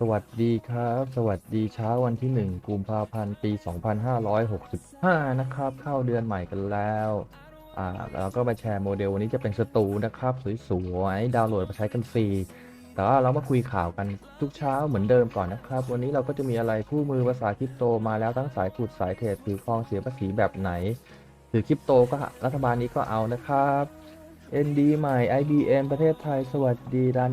สวัสดีครับ สวัสดีเช้าวันที่ 1 กุมภาพันธ์ปี 2565 นะครับ เข้าเดือนใหม่กันแล้วอ่าเราก็มาแชร์โมเดลวันนี้จะเป็นสตูนะครับ สวยๆ ดาวน์โหลดมาใช้กันฟรีแต่ว่าเรามาคุยข่าวกันทุกเช้าเหมือนเดิมก่อนนะครับ วันนี้เราก็จะมีอะไรคู่มือภาษาคริปโตมาแล้วทั้งสายขุดสายเทรดถือครองเสียภาษีแบบไหนถือคริปโตก็รัฐบาลนี้ก็เอานะครับ ND ใหม่ IBM ประเทศไทย สวัสดีร้าน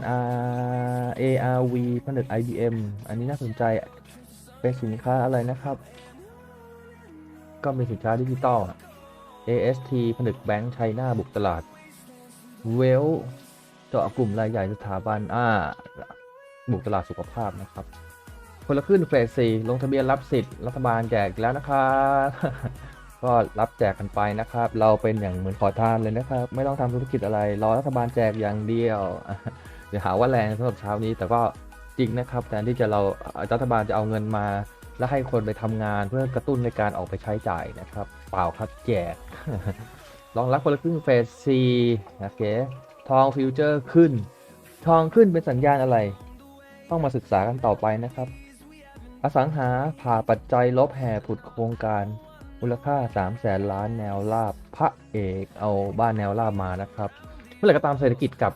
R ARV ผนึก IBM อันนี้น่าสนใจ เป็นสินค้าอะไรนะครับ ก็เป็นสินค้าดิจิตอลอะ AST ผนึกแบงก์ไชน่าบุกตลาด เวลเจาะกลุ่มรายใหญ่สถาบันอ่าบุกตลาดสุขภาพนะครับคนละครึ่งเฟสสี่ลงทะเบียนรับสิทธิ์รัฐบาลแจกแล้วนะครับ ก็รับแจกกันไปนะครับ เราเป็นอย่างเหมือนขอทานเลยนะครับ ไม่ต้องทำธุรกิจอะไร รอรัฐบาลแจกอย่างเดียวเดี๋ยวหาว่าแรงสำหรับเช้านี้ แต่ก็จริงนะครับแทนที่จะเรารัฐบาลจะเอาเงินมา แล้วให้คนไปทำงานเพื่อกระตุ้นในการออกไปใช้จ่ายนะครับ เปล่าครับแจกรองรับคนละครึ่งเฟสซีโอเคทองฟิวเจอร์ขึ้น ทองขึ้นเป็นสัญญาณอะไร ต้องมาศึกษากันต่อไปนะครับ อสังหาผ่าปัจจัยลบแห่ผุดโครงการ มูลค่า3 0 0แสนล้านแนวราบพระเอกเอาบ้านแนวราบมานะครับ เมื่อไหร่ก็ตามเศรษฐกิจกับ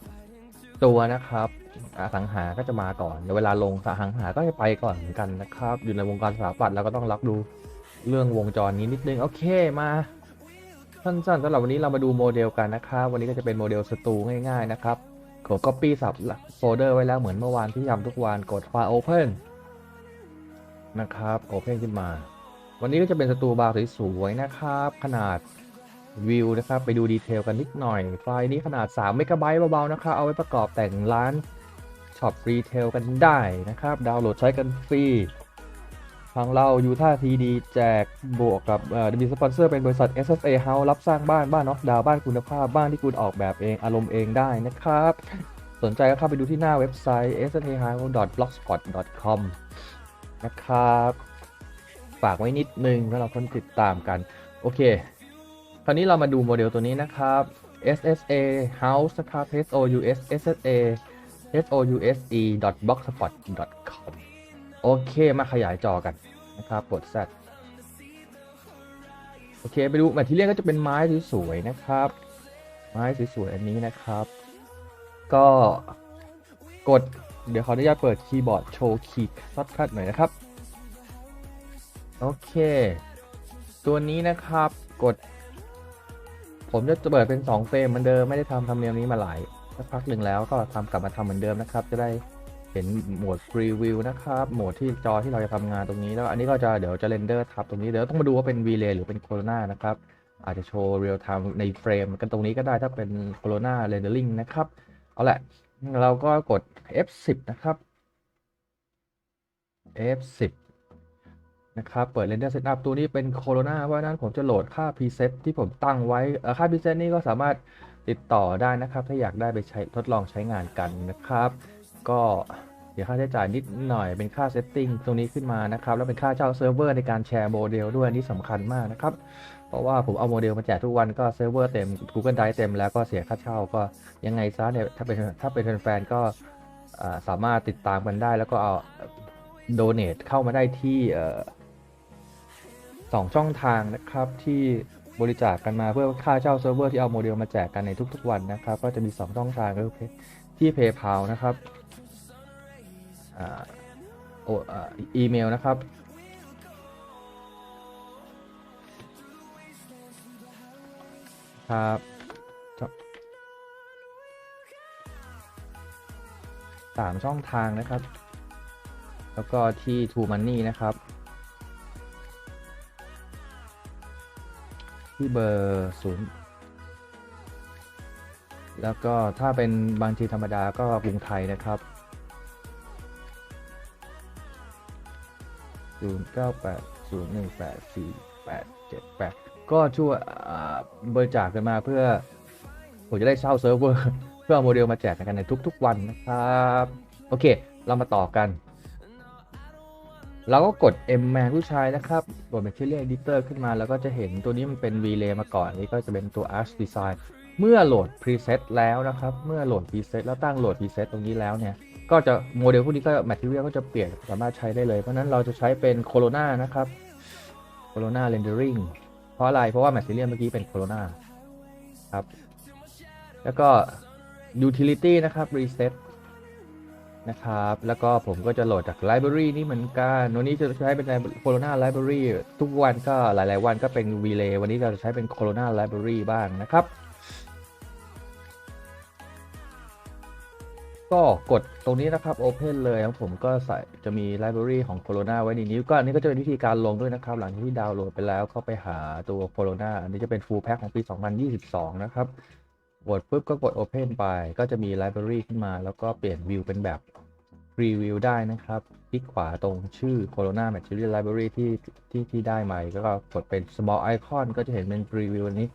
ตัวนะครับอสังหาก็จะมาก่อนเดี๋ยวเวลาลงสังหาก็จะไปก่อนเหมือนกันนะครับ อยู่ในวงการสถาปัตย์เราก็ต้องรับดูเรื่องวงจรนี้นิดนึง โอเคมาสั้นๆสำหรับวันนี้เรามาดูโมเดลกันนะครับ วันนี้ก็จะเป็นโมเดลสตูง่ายๆนะครับผม copy สับโฟลเดอร์ไว้แล้วเหมือนเมื่อวานที่ทำทุกวันกดไฟล์ open นะครับ open ขึ้นมา วันนี้ก็จะเป็นสตูบาร์สวยๆนะครับ ขนาดวิวนะครับ ไปดูดีเทลกันนิดหน่อย ไฟล์นี้ขนาด3เมกะไบต์เบาๆนะครับ เอาไว้ประกอบแต่งร้านช็อปรีเทลกันได้นะครับ ดาวน์โหลดใช้กันฟรีทางเรายูท่าทีดีแจกบวกกับมีสปอนเซอร์เป็นบริษัท SSA House รับสร้างบ้านบ้านน็อกดาวน์บ้านคุณภาพบ้านที่คุณออกแบบเองอารมณ์เองได้นะครับ สนใจก็เข้าไปดูที่หน้าเว็บไซต์ ssahouse.blogspot.com นะครับ ฝากไว้นิดนึงสำหรับคนติดตามกัน โอเค คราวนี้เรามาดูโมเดลตัวนี้นะครับ SSA House นะครับ H O U S SSA H O U S E blogspot com โอเค มาขยายจอกันนะครับกด Z โอเค ไปดูแมทที่เรียกก็จะเป็นไม้สวยๆนะครับ ไม้สวยๆอันนี้นะครับ ก็กด เดี๋ยวขออนุญาตเปิดคีย์บอร์ดโชว์คีย์ช็อตคัดหน่อยนะครับ โอเค ตัวนี้นะครับกด ผมจะเปิดเป็น 2 เฟรมเหมือนเดิมไม่ได้ทำทำเนียมนี้มาหลายสักพักหนึ่งแล้วก็ทำกลับมาทำเหมือนเดิมนะครับ จะได้เห็นโหมด Preview นะครับ โหมดที่จอที่เราจะทำงานตรงนี้แล้วอันนี้ก็จะเดี๋ยวจะเรนเดอร์ทับตรงนี้เดี๋ยวต้องมาดูว่าเป็น V-Ray หรือเป็นโคโรนานะครับ อาจจะโชว์ Real Time ในเฟรมกันตรงนี้ก็ได้ถ้าเป็นโคโรนา Rendering นะครับ เอาแหละ เราก็กด F10 นะครับ F10 นะครับ เปิด Render Setup ตัวนี้เป็นโคโรนาเพราะนั้นผมจะโหลดค่า preset ที่ผมตั้งไว้ค่า preset นี่ก็สามารถติดต่อได้นะครับ ถ้าอยากได้ไปใช้ทดลองใช้งานกันนะครับ ก็เดี๋ยวค่าใช้จ่ายนิดหน่อยเป็นค่า setting ตรงนี้ขึ้นมานะครับ แล้วเป็นค่าเช่าเซิร์ฟเวอร์ในการแชร์โมเดลด้วยอันนี้สำคัญมากนะครับ เพราะว่าผมเอาโมเดลมาแจกทุกวันก็เซิร์ฟเวอร์เต็ม Google Drive เต็มแล้วก็เสียค่าเช่าก็ยังไงซะเนี่ยถ้าเป็นถ้าเป็นแฟนๆก็สามารถติดตามกันได้แล้วก็เอาโดเน a t เข้ามาได้ที่ เอ่อสองช่องทางนะครับที่บริจาคกันมาเพื่อค่าเช่าเซิร์ฟเวอร์ที่เอาโมเดลมาแจกกันในทุกๆวันนะครับ ก็จะมี 2 ช่องทางก็คือที่ PayPal นะครับอ่าอีเมลนะครับ ครับสามช่องทางนะครับ แล้วก็ที่ True Money นะครับ ที่เบอร์ศูนย์แล้วก็ถ้าเป็นบางทีธรรมดาก็กรุงไทยนะครับศูนย์เก้าแปดศูนย์หนึ่งแปดสี่แปดเจ็ดแปดก็ช่วยบริจาคกันมาเพื่อ ผมจะได้เช่าเซิร์ฟเวอร์ เพื่อโมเดลมาแจกกันในทุก ๆ วันนะครับ โอเค เรามาต่อกัน เราก็กด M Man ผู้ชายนะครับกด Material Editor ขึ้นมา แล้วก็จะเห็นตัวนี้มันเป็น V-Ray มาก่อนนนี้ก็จะเป็นตัว Arch Design เมื่อโหลด preset แล้วนะครับ เมื่อโหลด preset แล้วตั้งโหลด preset ตรงนี้แล้วเนี่ย ก็จะโมเดลพวกนี้ก็แมทเทียลก็จะเปลี่ยนสามารถใช้ได้เลย เพราะนั้นเราจะใช้เป็นโคโรนานะครับโคโรนาเรนเดอริงเพราะอะไร เพราะว่าแมทเทียลเมื่อกี้เป็นโคโรนาครับ แล้วก็ utility นะครับ reset นะครับ แล้วก็ผมก็จะโหลดจาก library นี่เหมือนกัน วันนี้จะใช้เป็น Corona library ทุกวันก็หลาย ๆ วันก็เป็น relay วันนี้เราจะใช้เป็น Corona library บ้างนะครับ ก็กดตรงนี้นะครับ Open เลยของผมก็ใส่จะมี library ของ Corona ไว้ในนี้ก็อันนี้ก็จะเป็นวิธีการลงด้วยนะครับ หลังจากที่ดาวน์โหลดไปแล้วเข้าไปหาตัว Corona อันนี้จะเป็น full pack ของปี 2022 นะครับ กดปุ๊บก็กด Open ไป ก็จะมี Library ขึ้นมา แล้วก็เปลี่ยนวิวเป็นแบบ Free View ได้นะครับ คลิกขวาตรงชื่อ Corona Material Library ที่ที่ที่ได้มาก็กดเป็น Small Icon ก็จะเห็นเป็น Free View อันนี้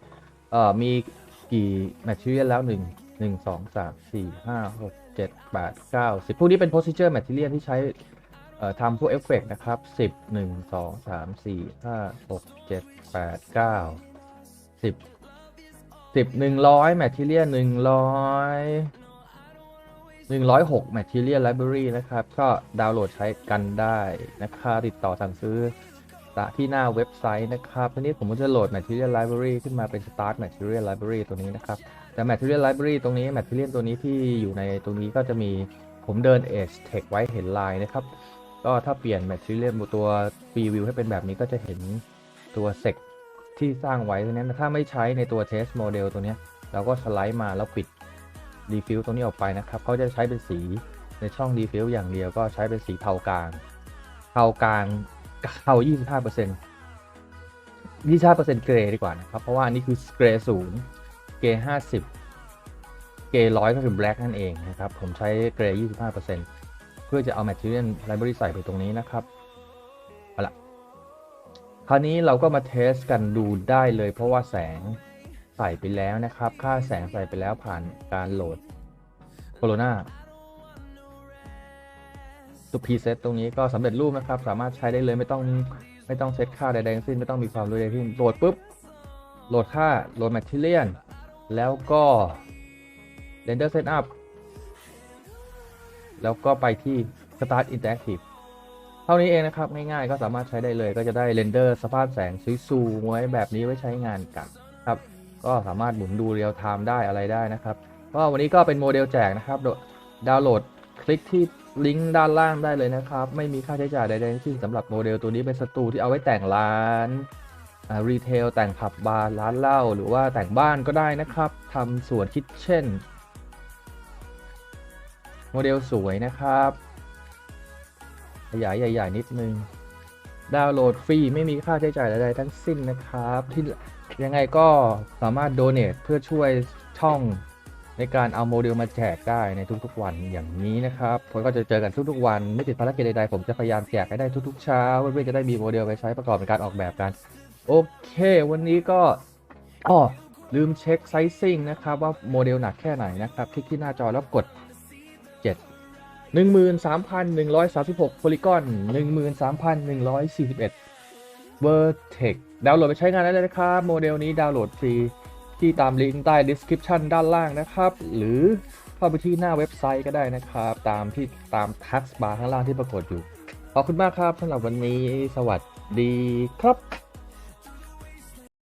เอ่อมีกี่ Material แล้ว 1 1 2 3 4 5 6 7 8 9 10 พวกนี้เป็น Posture Material ที่ใช้ทำพวกเอฟเฟกต์นะครับ 10 1 2 3 4 5 6 7 8 9 10 สิบหนึ่งร้อยแมทเทียลหนึ่งร้อยหนึ่งร้อยหกแมทเทียลไลบรารีนะครับ ก็ดาวน์โหลดใช้กันได้นะครับติดต่อสั่งซื้อที่หน้าเว็บไซต์นะครับทีนี้ผมก็จะโหลด Material Library ขึ้นมาเป็น Start Material Library ตัวนี้นะครับ แต่ Material Library ตรงนี้ Material ตัวนี้ที่อยู่ในตรงนี้ก็จะมีผมเดิน Edge Text ไว้เห็นลายนะครับ ก็ถ้าเปลี่ยน Material ตัว Preview ให้เป็นแบบนี้ก็จะเห็นตัว Sec ที่สร้างไว้ตรงนี้ถ้าไม่ใช้ในตัว test model ตัวนี้เราก็สไลด์มาแล้วปิด diffuse ตรงนี้ออกไปนะครับเขาจะใช้เป็นสีในช่อง diffuse อย่างเดียวก็ใช้เป็นสีเทากลาง เทากลางเทา25% 25%เกรย์ดีกว่านะครับ เพราะว่าอันนี้คือเกรศูนย์เกรย์50เกรร้อยก็คือ black นั่นเองนะครับ ผมใช้เกรย์25%เพื่อจะเอา material library ใส่ไปตรงนี้นะครับ คราวนี้เราก็มาเทสกันดูได้เลย เพราะว่าแสงใส่ไปแล้วนะครับ ค่าแสงใส่ไปแล้วผ่านการโหลดโคโรนาตัวพรีเซตตรงนี้ก็สำเร็จรูปนะครับ สามารถใช้ได้เลยไม่ต้องไม่ต้องเซตค่าใดๆทั้งสิ้นไม่ต้องมีความรู้ใดที่โหลดปุ๊บโหลดค่าโหลดแมทเทียลแล้วก็ render setup แล้วก็ไปที่ start interactive เท่านี้เองนะครับง่ายๆก็สามารถใช้ได้เลย ก็จะได้เรนเดอร์สภาพแสงสวยๆไว้แบบนี้ไว้ใช้งานกันครับก็สามารถหมุนดูเรียลไทม์ได้อะไรได้นะครับก็วันนี้ก็เป็นโมเดลแจกนะครับดาวน์โหลดคลิกที่ลิงก์ด้านล่างได้เลยนะครับ ไม่มีค่าใช้จ่ายใดๆทั้งสิ้นสำหรับโมเดลตัวนี้เป็นสตูที่เอาไว้แต่งร้านรีเทลแต่งผับบาร์ร้านเหล้าหรือว่าแต่งบ้านก็ได้นะครับทำสวนคิทเช่น โมเดลสวยนะครับ ขยายใหญ่ ๆ นิดนึง ดาวน์โหลดฟรีไม่มีค่าใช้จ่ายใดๆทั้งสิ้นนะครับ ที่ยังไงก็สามารถโดเน a t เพื่อช่วยช่องในการเอาโมเดลมาแจกได้ในทุกๆวันอย่างนี้นะครับผมก็จะเจอกันทุกๆวัน ไม่ติดภารกิจใดๆผมจะพยายามแจกให้ได้ทุกๆเช้าเพื่อจะได้มีโมเดลไปใช้ประกอบในการออกแบบกัน โอเค วันนี้ก็อ๋อลืมเช็คไซซิ่งนะครับว่าโมเดลหนักแค่ไหนนะครับ คลิกที่หน้าจอแล้วกด 13,136โพลีกอน13,141 Vertex ดาวน์โหลดไปใช้งานได้เลยนะครับ โมเดลนี้ดาวน์โหลดฟรี ที่ตามลิงก์ใต้ description ด้านล่างนะครับ หรือเข้าไปที่หน้าเว็บไซต์ก็ได้นะครับ ตามที่ตามทักบาร์ข้างล่างที่ปรากฏอยู่ ขอบคุณมากครับสำหรับวันนี้ สวัสดีครับ